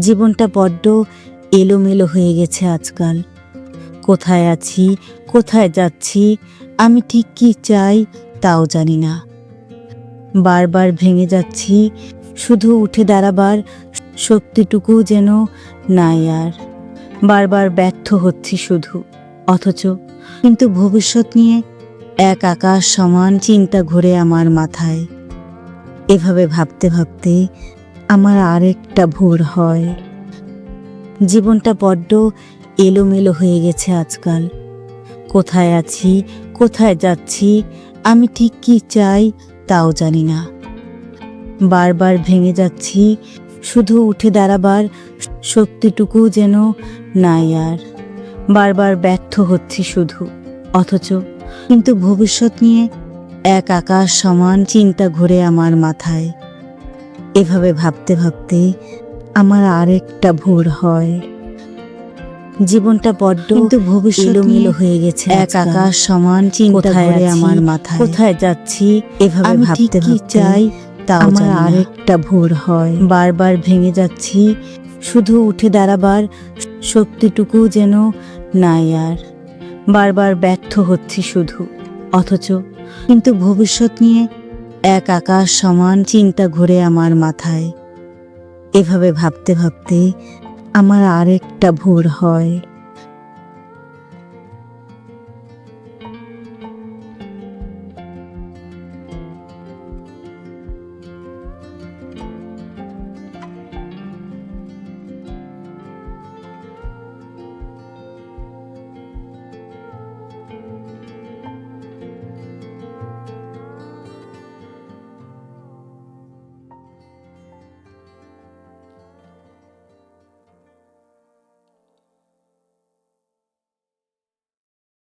জীবনটা বড্ড এলোমেলো হয়ে গেছে আজকাল। কোথায় আছি, কোথায় যাচ্ছি, আমি ঠিক কি চাই তাও জানি না। বারবার ভেঙে যাচ্ছি, শুধু উঠে দাঁড়াবার শক্তিটুকু যেন নাই আর। বারবার ব্যর্থ হচ্ছি শুধু, অথচ কিন্তু ভবিষ্যৎ নিয়ে এক আকাশ সমান চিন্তা ঘুরে আমার মাথায়। এভাবে ভাবতে ভাবতে আমার আরেকটা ভোর হয়। জীবনটা বড্ড এলোমেলো হয়ে গেছে আজকাল। কোথায় আছি, কোথায় যাচ্ছি, আমি ঠিক কি চাই তাও জানি না। বারবার ভেঙে যাচ্ছি, শুধু উঠে দাঁড়াবার শক্তিটুকু যেন নাই আর। বারবার ব্যর্থ হচ্ছি শুধু, অথচ কিন্তু ভবিষ্যৎ নিয়ে এক আকাশ সমান চিন্তা ঘুরে আমার মাথায়। এভাবে ভাবতে ভাবতে আমার আরেকটা ভোর হয়। জীবনটা বড্ড কিন্তু ভবিষ্যৎ এলোমেলো হয়ে গেছে এক আকাশ সমান চিন্তা ঘুরে আমার মাথায়। কোথায় যাচ্ছি? এভাবে ভাবতে কি চাই তা আমার আরেকটা ভোর হয়। বারবার ভেঙে যাচ্ছি। শুধু উঠে দাঁড়াবার শক্তিটুকু যেন নাই আর। বারবার ব্যর্থ হচ্ছি শুধু। অথচ কিন্তু ভবিষ্যৎ নিয়ে এক আকাশ সমান চিন্তা ঘুরে আমার মাথায়। এভাবে ভাবতে ভাবতে আমার আরেকটা ভোর হয়।